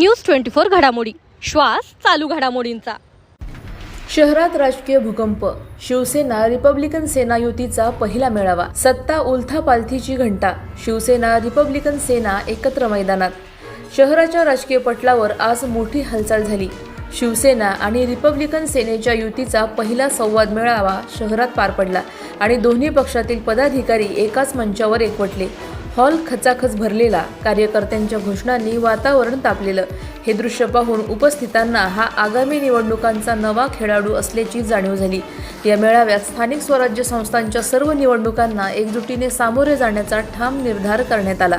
News twenty four घडामोडी. श्वास चालू घडामोडींचा. शहरात राजकीय भूकंप. शिवसेना रिपब्लिकन सेना युतीचा पहिला मेळावा. सत्ता उलथा पालथीची घंटा. शिवसेना रिपब्लिकन सेना एकत्र मैदानात. शहराच्या राजकीय पटलावर आज मोठी हालचाल झाली. शिवसेना आणि रिपब्लिकन सेनेच्या युतीचा पहिला संवाद मेळावा शहरात पार पडला आणि दोन्ही पक्षातील पदाधिकारी एकाच मंचावर एकवटले. हॉल खचाखच भरलेला. कार्यकर्त्यांच्या घोषणांनी वातावरण तापलेलं. हे दृश्य पाहून उपस्थितांना हा आगामी निवडणुकांचा नवा खेळाडू असल्याची जाणीव झाली. या मेळाव्यात स्थानिक स्वराज्य संस्थांच्या सर्व निवडणुकांना एकजुटीने सामोरे जाण्याचा ठाम निर्धार करण्यात आला.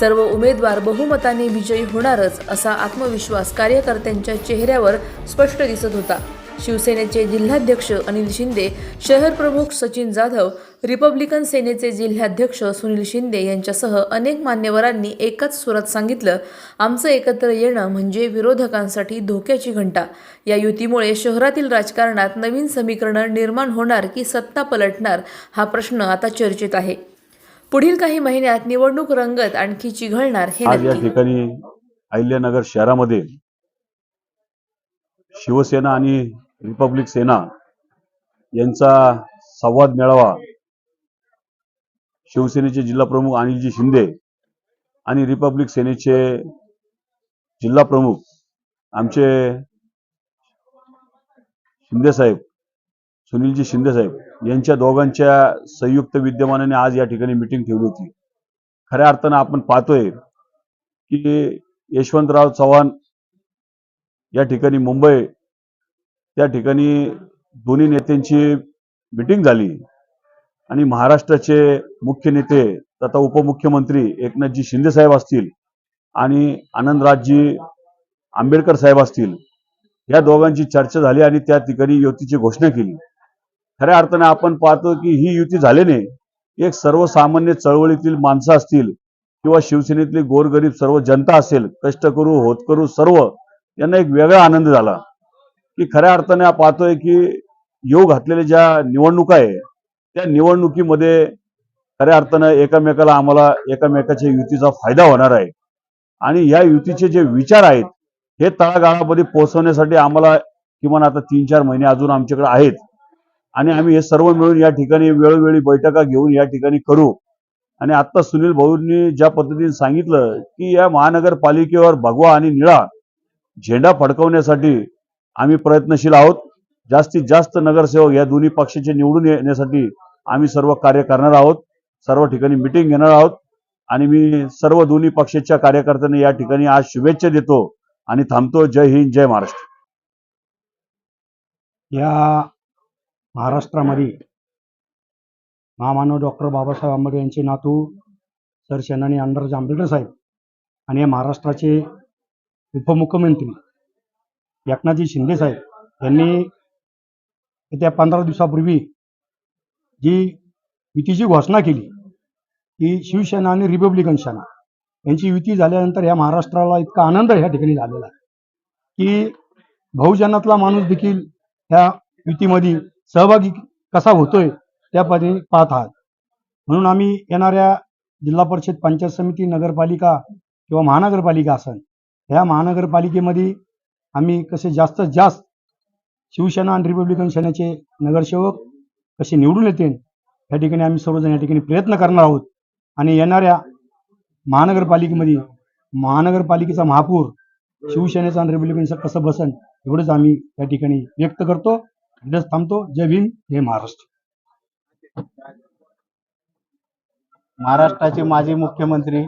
सर्व उमेदवार बहुमताने विजयी होणारच असा आत्मविश्वास कार्यकर्त्यांच्या चेहऱ्यावर स्पष्ट दिसत होता. शिवसेनेचे जिल्हाध्यक्ष अनिल शिंदे शहर प्रमुख सचिन जाधव रिपब्लिकन सेनेचे जिल्हाध्यक्ष सुनील शिंदे यांच्यासह अनेक मान्यवरांनी एकाच सुरात सांगितलं आमचं एकत्र येणं म्हणजे विरोधकांसाठी धोक्याची घंटा. या युतीमुळे शहरातील राजकारणात नवीन समीकरण निर्माण होणार की सत्ता पलटणार हा प्रश्न आता चर्चेत आहे. पुढील काही महिन्यात निवडणूक रंगत आणखी चिघळणार हे आज या ठिकाणी अहिल्यानगर शहरामध्ये शिवसेना आणि रिपब्लिक सेना यांचा संवाद मेळावा शिवसेनेचे जिल्हा प्रमुख अनिलजी शिंदे आणि रिपब्लिक सेनेचे जिल्हा प्रमुख आमचे शिंदे साहेब सुनीलजी शिंदे साहेब यांच्या दोघांच्या संयुक्त विद्यमानाने आज या ठिकाणी मिटिंग ठेवली होती. खऱ्या अर्थानं आपण पाहतोय की यशवंतराव चव्हाण या ठिकाणी मुंबई त्या ठिकाणी दोन्ही नेत्यांची मिटिंग झाली. आणि महाराष्ट्राचे मुख्य नेते तथा उपमुख्यमंत्री एकनाथजी शिंदे साहेब असतील आणि आनंदराजजी आंबेडकर साहेब असतील या दोघांची चर्चा झाली आणि त्या ठिकाणी युतीची घोषणा केली. खऱ्या अर्थाने आपण पाहतो की ही युती झाल्याने एक सर्वसामान्य चळवळीतील माणसं असतील किंवा शिवसेनेतली गोरगरीब सर्व जनता असेल कष्ट करू होत करू सर्व यांना एक वेगळा आनंद झाला. की खऱ्या अर्थाने आपण पाहतोय की योग घातलेल्या ज्या निवडणुका आहे त्या निवडणुकीमध्ये खऱ्या अर्थानं एकामेकाला आम्हाला एकामेकाच्या युतीचा फायदा होणार आहे. आणि या युतीचे जे विचार आहेत हे तळागाळामध्ये पोहोचवण्यासाठी आम्हाला किमान आता तीन चार महिने अजून आमच्याकडे आहेत. आणि आम्ही हे सर्व मिळून या ठिकाणी वेळोवेळी बैठका घेऊन या ठिकाणी करू. आणि आता सुनील भाऊंनी ज्या पद्धतीने सांगितलं की या महानगरपालिकेवर भगवा आणि निळा झेंडा फडकवण्यासाठी आम्ही प्रयत्नशील आहोत. जास्तीत जास्त नगरसेवक या दोन्ही पक्षाचे निवडून येण्यासाठी आम्ही सर्व कार्य करणार आहोत. सर्व ठिकाणी मिटिंग घेणार आहोत. आणि मी सर्व दोन्ही पक्षाच्या कार्यकर्त्यांना या ठिकाणी आज शुभेच्छा देतो आणि थांबतो. जय हिंद जय महाराष्ट्र. या महाराष्ट्रामध्ये महामानव डॉक्टर बाबासाहेब आंबेडकर यांचे नातू सर सेनानी आमदार आंबेडकर साहेब आणि या महाराष्ट्राचे उपमुख्यमंत्री एकनाथजी शिंदे साहेब यांनी येत्या पंधरा दिवसापूर्वी जी युतीची घोषणा केली की शिवसेना आणि रिपब्लिकन सेना यांची युती झाल्यानंतर या महाराष्ट्राला इतका आनंद ह्या ठिकाणी झालेला आहे की बहुजनातला माणूस देखील ह्या युतीमध्ये सहभागी कसा होतोय त्या पद्धतीने पाहत आहात. म्हणून आम्ही येणाऱ्या जिल्हा परिषद पंचायत समिती नगरपालिका किंवा महानगरपालिका असेल ह्या महानगरपालिकेमध्ये आम्ही कसे जास्तीत जास्त शिवसेना आणि रिपब्लिकन सेनेचे नगरसेवक कसे निवडून येतील या ठिकाणी आम्ही सर्वजण या ठिकाणी प्रयत्न करणार आहोत. आणि येणाऱ्या महानगरपालिकेमध्ये महानगरपालिकेचा महापौर शिवसेनेचा आणि रिपब्लिकनचं कसं बसन एवढंच आम्ही या ठिकाणी व्यक्त करतो इथेच थांबतो. जय भीम जय महाराष्ट्र. महाराष्ट्राचे माजी मुख्यमंत्री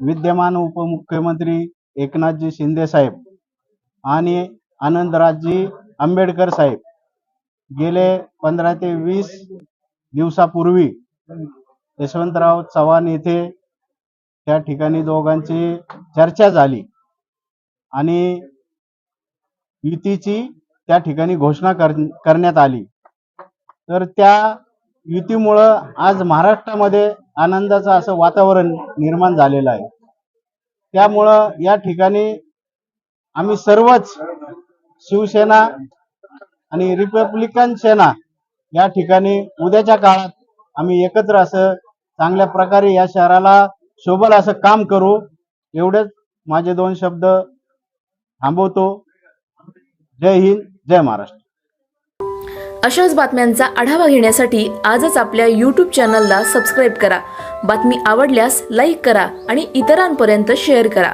विद्यमान उपमुख्यमंत्री एकनाथजी शिंदे साहेब आणि आनंदराजजी आंबेडकर साहेब. गेले पंधरा ते वीस दिवसापूर्वी यशवंतराव चव्हाण येथे त्या ठिकाणी दोघांची चर्चा झाली आणि युतीची त्या ठिकाणी घोषणा कर करण्यात आली. तर त्या युतीमुळं आज महाराष्ट्रामध्ये आनंदाचं असं वातावरण निर्माण झालेलं आहे. त्यामुळं या ठिकाणी आम्ही सर्वच शिवसेना आणि रिपब्लिकन सेना या ठिकाणी उद्याच्या काळात आम्ही एकत्र असं चांगल्या प्रकारे या शहराला शोभल असं काम करू एवढंच माझे दोन शब्द थांबवतो. जय हिंद जय महाराष्ट्र. अशाच बातम्यांचा आढावा घेण्यासाठी आजच आपल्या यूट्यूब चॅनलला सबस्क्राईब करा. बातमी आवडल्यास लाईक करा आणि इतरांपर्यंत शेअर करा.